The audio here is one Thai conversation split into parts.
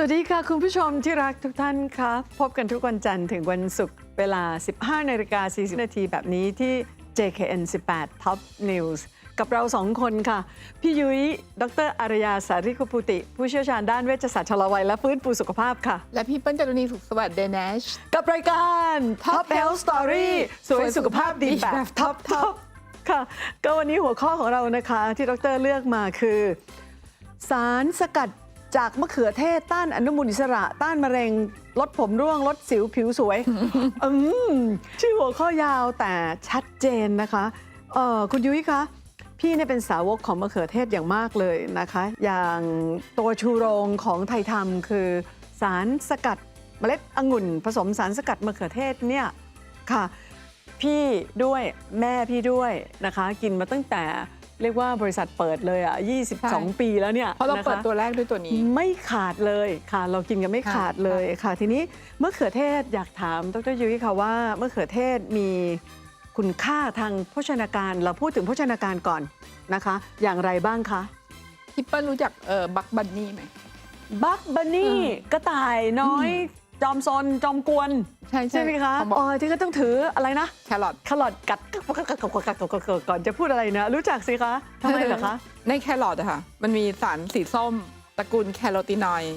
สวัสดีค่ะ คุณผู้ชมที่รักทุกท่านคะพบกันทุกวันจันทร์ถึงวันศุกร์เวลา 15นาฬิกา40นาทีแบบนี้ที่ JKN 18 Top News กับเราสองคนค่ะ พี่ยุ้ย ดรอารยาสาริคุปุติ ผู้เชี่ยวชาญด้านเวชศาสตร์ชะลอวัยและฟื้นฟูสุขภาพค่ะ และพี่เปิ้ลจารุณีสุขสวัสดิ์เดนชกับรายการ Top Health Story สวยสุขภาพดีแบบท็อปทอปค่ะ ก็วันนี้หัวข้อของเรานะคะที่ดรเลือกมาคือ สารสกัด จากมะเขือเทศต้านอนุมูลอิสระ ต้านมะเร็งลดผมร่วงลดสิวผิวสวยอืมชื่อหัวข้อยาวแต่ชัดเจนนะคะเอ่อคุณยุ้ยคะพี่เนี่ยเป็นสาวกของมะเขือเทศอย่างมากเลยนะคะ อย่างตัวชูโรงของไทยธรรมคือ สารสกัดเมล็ดองุ่น ผสมสารสกัดมะเขือเทศเนี่ยค่ะ พี่ด้วยแม่พี่ด้วยนะคะ กินมาตั้งแต่ เรียกว่าบริษัทเปิดเลยอะ 22 ปีแล้วเนี่ยเพราะเรานะคะเปิดตัวแรกด้วยตัวนี้ ไม่ขาดเลยค่ะ เรากินกันไม่ค่ะขาดเลยค่ะ ทีนี้มะเขือเทศอยากถามดรยุ้ยค่ะว่ามะเขือเทศมีคุณค่าทางโภชนาการเราพูดถึงโภชนาการก่อนนะคะ อย่างไรบ้างคะพี่เปิ้ลรู้จักเออบักบันนี่ไหมบักบันนี่อืมกระต่ายน้อย จอมซนจอมกวนใช่ใช่ไหมคะเขาบอกอ๋อที่เขาต้องถืออะไรนะแครอทแครอทกัดก่อนจะพูดอะไรนะ รู้จักสิคะทำไมเหรอคะ ในแครอทอะค่ะ มันมีสารสีส้มตระกูลแคโรทีนอยด์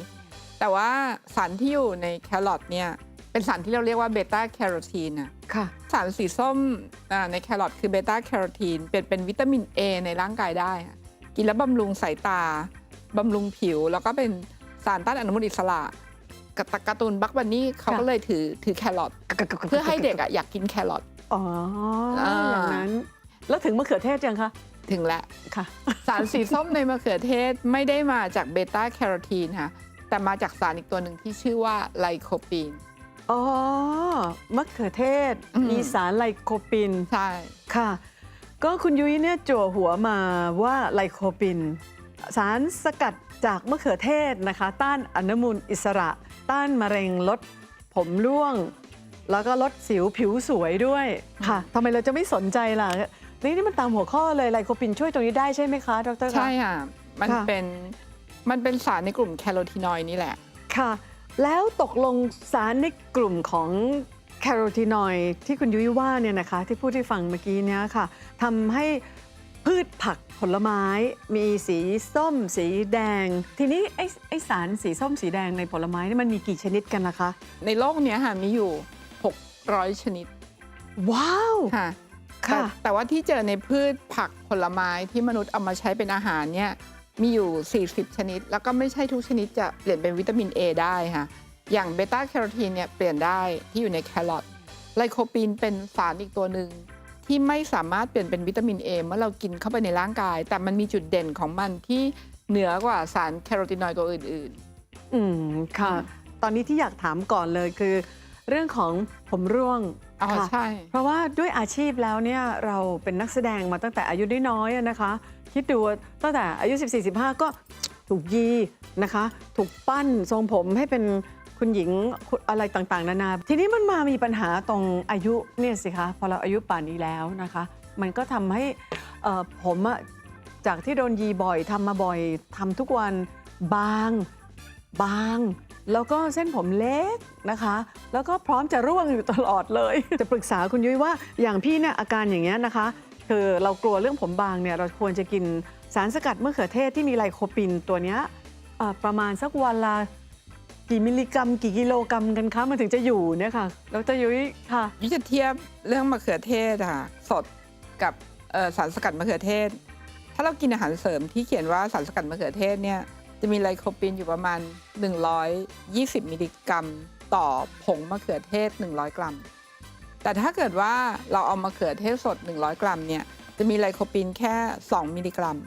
แต่ว่าสารที่อยู่ในแครอทเนี่ยเป็นสารที่เราเรียกว่าเบต้าแคโรทีนอะค่ะ สารสีส้มอ่าในแครอทคือเบต้าแคโรทีนเป็นเป็นวิตามิน A ในร่างกายได้ค่ะกินแล้วบำรุงสายตาบำรุงผิว แล้วก็เป็นสารต้านอนุมูลอิสระ กับการ์ตูนบักบันนี่เขาก็เลยถือถือแครอทเพื่อให้เด็กอะอยากกินแครอทอ๋ออย่างนั้น แล้วถึงมะเขือเทศยังคะถึงแล้วค่ะ สารสีส้มในมะเขือเทศไม่ได้มาจากเบต้าแคโรทีนค่ะแต่มาจากสารอีกตัวหนึ่งที่ชื่อว่าไลโคปีนอ๋อมะเขือเทศมีสารไลโคปินใช่ค่ะ ก็คุณยุ้ยเนี่ยจั่วหัวมาว่าไลโคปินสารสกัดจากมะเขือเทศนะคะ ต้านอนุมูลอิสระ ต้านมะเร็งลดผมร่วง แล้วก็ลดสิวผิวสวยด้วยค่ะทำไมเราจะไม่สนใจล่ะนี่นี่มันตามหัวข้อเลยไลโคปินช่วยตรงนี้ได้ใช่ไหมคะดรคะ ใช่ค่ะ มันค่ะ เป็นมันเป็นสารในกลุ่มแคโรทีนอยด์นี่แหละ ค่ะ แล้วตกลงสารในกลุ่มของแคโรทีนอยด์ที่คุณยุ้ยว่าเนี่ยนะคะ ที่พูดที่ฟังเมื่อกี้เนี้ยค่ะทำให้ พืชผักผลไม้มีสีส้ม สีแดง ทีนี้ไอ้ไอ้สารสีส้มสีแดงในผลไม้นี่มันมีกี่ชนิดกันนะคะ ในโลกเนี้ยค่ะมีอยู่ 600 ชนิดว้าว ค่ะค่ะแต่แต่ว่าที่เจอในพืชผักผลไม้ที่มนุษย์เอามาใช้เป็นอาหารเนี่ยมีอยู่ 40 ชนิด แล้วก็ไม่ใช่ทุกชนิดจะเปลี่ยนเป็นวิตามิน A ได้ค่ะ อย่างเบต้าแคโรทีนเนี่ยเปลี่ยนได้ที่อยู่ในแครอทไลโคปีนเป็นสารอีกตัวหนึ่ง ที่ไม่สามารถเปลี่ยนเป็นวิตามิน A เมื่อเรากินเข้าไปในร่างกาย แต่มันมีจุดเด่นของมันที่เหนือกว่าสารแคโรทีนอยด์ตัวอื่นอืมค่ะอืมตอนนี้ที่อยากถามก่อนเลยคือ เรื่องของผมร่วงๆอ๋อค่ะใช่ เพราะว่าด้วยอาชีพแล้วเนี่ยเราเป็นนักแสดงมาตั้งแต่อายุน้อยๆอะนะคะ คิดดูว่าตั้งแต่อายุ 14-15 ก็ถูกยีนะคะ ถูกปั้นทรงผมให้เป็น คุณหญิงอะไรต่างๆ นานา ทีนี้มันมามีปัญหาตรงอายุเนี่ยสิคะพอเราอายุป่านนี้แล้วนะคะ มันก็ทำให้ผมอะจากที่โดนยีบ่อยทำมาบ่อยทำทุกวันบางบาง แล้วก็เส้นผมเล็กนะคะ แล้วก็พร้อมจะร่วงอยู่ตลอดเลย จะปรึกษาคุณยุ้ยว่าอย่างพี่เนี่ยอาการอย่างเงี้ยนะคะ คือเรากลัวเรื่องผมบางเนี่ยเราควรจะกินสารสกัดมะเขือเทศที่มีไลโคปินตัวเนี้ยประมาณสักวันละ กี่มิลลิกรัม กี่กิโลกรัมกันคะมันถึงจะอยู่เนี่ยค่ะดรยุ้ยค่ะ ยุ้ยจะเทียบเรื่องมะเขือเทศอะค่ะสดกับเอ่อสารสกัดมะเขือเทศ ถ้าเรากินอาหารเสริมที่เขียนว่าสารสกัดมะเขือเทศเนี่ยจะมีไลโคปีนอยู่ประมาณ 120 มิลลิกรัม ต่อผงมะเขือเทศ 100 กรัม แต่ถ้าเกิดว่าเราเอามะเขือเทศสด 100 กรัมเนี่ยจะมีไลโคปีนแค่ 2 มิลลิกรัม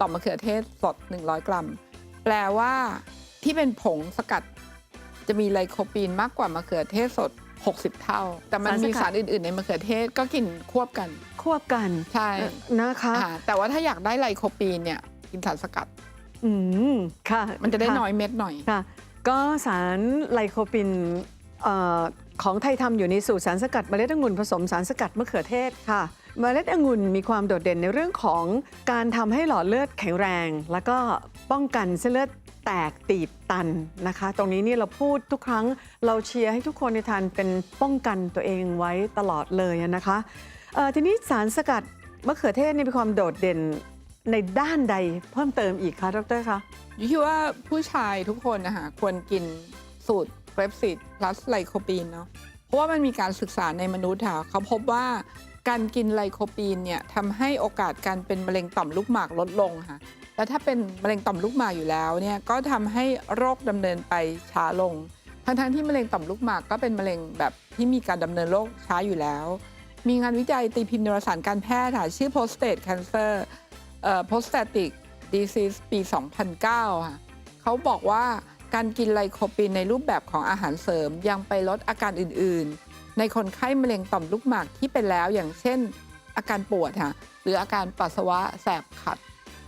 ต่อมะเขือเทศสด 100 กรัม แปลว่า ที่เป็นผงสกัด จะมีไลโคปีนมากกว่ามะเขือเทศสด 60 เท่า แต่มันสารสกัดมีสารอื่น ๆ ในมะเขือเทศก็กินควบกัน ควบกันใช่นะคะอ่าแต่ว่าถ้าอยากได้ไลโคปีนเนี่ยกินสารสกัด อืมค่ะ มันจะได้ค่น้อยเม็ดหน่อยค่ะ ก็สารไลโคปินเออของไทยทำอยู่ในสูตรสารสกัดเมล็ดองุ่นผสมสารสกัดมะเขือเทศค่ะเมล็ดองุ่นมีความโดดเด่นในเรื่องของการทำให้หลอดเลือดแข็งแรง แล้วก็ป้องกันเส้นเลือด แตกตีบตันนะคะ ตรงนี้นี่เราพูดทุกครั้งเราเชียร์ให้ทุกคนในทานเป็นป้องกันตัวเองไว้ตลอดเลยนะคะทีนี้สารสกัดมะเขือเทศนี่มีความโดดเด่นในด้านใดเพิ่มเติมอีกคะดรคะอยู่ที่ว่าผู้ชายทุกคนนะคะควรกินสูตรเกรปซีด plus ไลโคปีนเนาะเพราะว่ามันมีการศึกษาในมนุษย์ค่ะเขาพบว่าการกินไลโคปีนเนี่ยทำให้โอกาสการเป็นมะเร็งต่อมลูกหมากลดลงค่ะ แล้วถ้าเป็นมะเร็งต่อมลูกหมากอยู่แล้วเนี่ยก็ทำให้โรคดำเนินไปช้าลง ทั้งๆที่มะเร็งต่อมลูกหมากก็เป็นมะเร็งแบบที่มีการดำเนินโรคช้าอยู่แล้ว มีงานวิจัยตีพิมพ์ในวารสารการแพทย์ค่ะชื่อ prostate cancer เอ่อ prostatic disease ปี 2009 ค่ะเขาบอกว่าการกินไลโคปีนในรูปแบบของอาหารเสริมยังไปลดอาการอื่นๆ ในคนไข้มะเร็งต่อมลูกหมากที่เป็นแล้วอย่างเช่น อาการปวดค่ะหรืออาการปัสสาวะแสบขัด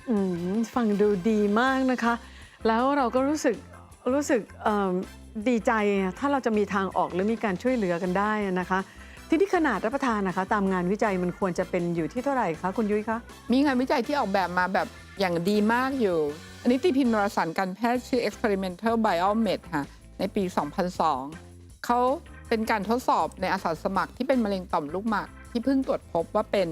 อืมฟังดูดีมากนะคะ แล้วเราก็รู้สึกรู้สึกเอิ่มดีใจถ้าเราจะมีทางออกหรือมีการช่วยเหลือกันได้นะคะ ที่นี่ขนาดรับประทานนะคะ ตามงานวิจัยมันควรจะเป็นอยู่ที่เท่าไหร่คะคุณยุ้ยคะ มีงานวิจัยที่ออกแบบมาแบบอย่างดีมากอยู่ อันนี้ตีพิมพ์วารสารการแพทย์ชื่อ Experimental Biomed ค่ะในปี 2002 เขาเป็นการทดสอบในอาสาสมัครที่เป็นมะเร็งต่อมลูกหมาก ที่เพิ่งตรวจพบว่าเป็น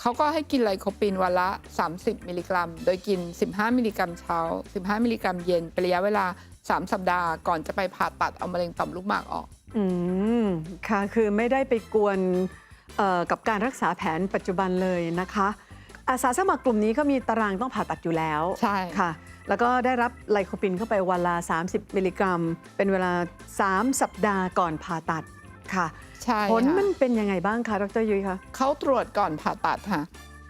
เขาก็ให้กินไลโคปีนวันละ 30 มิลลิกรัม โดยกิน 15 มิลลิกรัมเช้า 15 มิลลิกรัมเย็นเป็นระยะเวลา 3 สัปดาห์ก่อนจะไปผ่าตัดเอามะเร็งต่อมลูกหมากออก อืม ค่ะ คือไม่ได้ไปกวนเอ่อกับการรักษาแผนปัจจุบันเลยนะคะ อาสาสมัครกลุ่มนี้ก็มีตารางต้องผ่าตัดอยู่แล้ว ใช่ค่ะ แล้วก็ได้รับไลโคปินเข้าไปวันละ 30 มิลลิกรัม เป็นเวลา 3 สัปดาห์ก่อนผ่าตัด ค่ะ ใช่ผลค่ะมันเป็นยังไงบ้างคะดรยุ้ยคะ เขาตรวจก่อนผ่าตัดค่ะ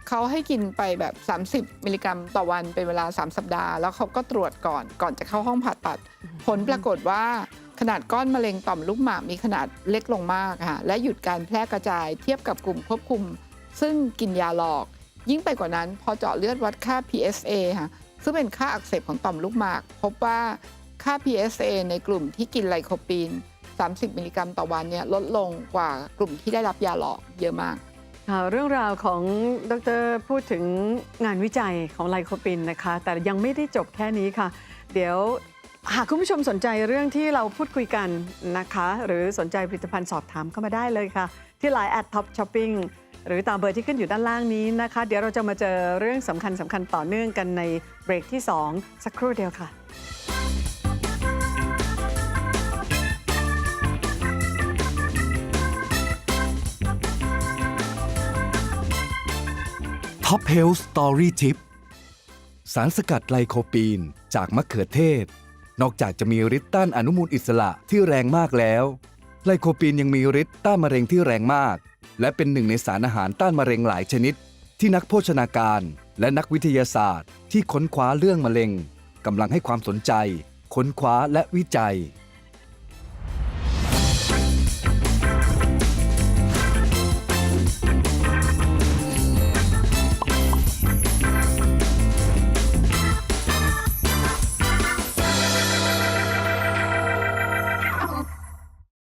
เขาให้กินไปแบบ 30 มิลลิกรัมต่อวันเป็นเวลา 3 สัปดาห์ แล้วเขาก็ตรวจก่อนก่อนจะเข้าห้องผ่าตัด ผลปรากฏว่าขนาดก้อนมะเร็งต่อมลูกหมากมีขนาดเล็กลงมากค่ะและหยุดการแพร่กระจายเทียบกับกลุ่มควบคุม ซึ่งกินยาหลอก ยิ่งไปกว่านั้น พอเจาะเลือดวัดค่า PSA ค่ะซึ่งเป็นค่าอักเสบของต่อมลูกหมาก พบว่าค่า PSA ในกลุ่มที่กินไลโคปีน 30 มิลลิกรัมต่อวันเนี่ยลดลงกว่ากลุ่มที่ได้รับยาหลอกเยอะมากค่ะเรื่องราวของดรพูดถึงงานวิจัยของไลโคปินนะคะ แต่ยังไม่ได้จบแค่นี้ค่ะ เดี๋ยวหากคุณผู้ชมสนใจเรื่องที่เราพูดคุยกันนะคะ หรือสนใจผลิตภัณฑ์สอบถามเข้ามาได้เลยค่ะ ที่ Line at Top Shopping หรือตามเบอร์ที่ขึ้นอยู่ด้านล่างนี้นะคะ เดี๋ยวเราจะมาเจอเรื่องสำคัญสำคัญต่อเนื่องกันในเบรกที่ 2 สักครู่เดียวค่ะ ท็อปเฮลส์สตอรี่ทิปสารสกัดไลโคปีนจากมะเขือเทศ นอกจากจะมีฤทธิ์ต้านอนุมูลอิสระที่แรงมากแล้ว ไลโคปีนยังมีฤทธิ์ต้านมะเร็งที่แรงมาก และเป็นหนึ่งในสารอาหารต้านมะเร็งหลายชนิด ที่นักโภชนาการ และนักวิทยาศาสตร์ ที่ค้นคว้าเรื่องมะเร็งกำลังให้ความสนใจ ค้นคว้าและวิจัย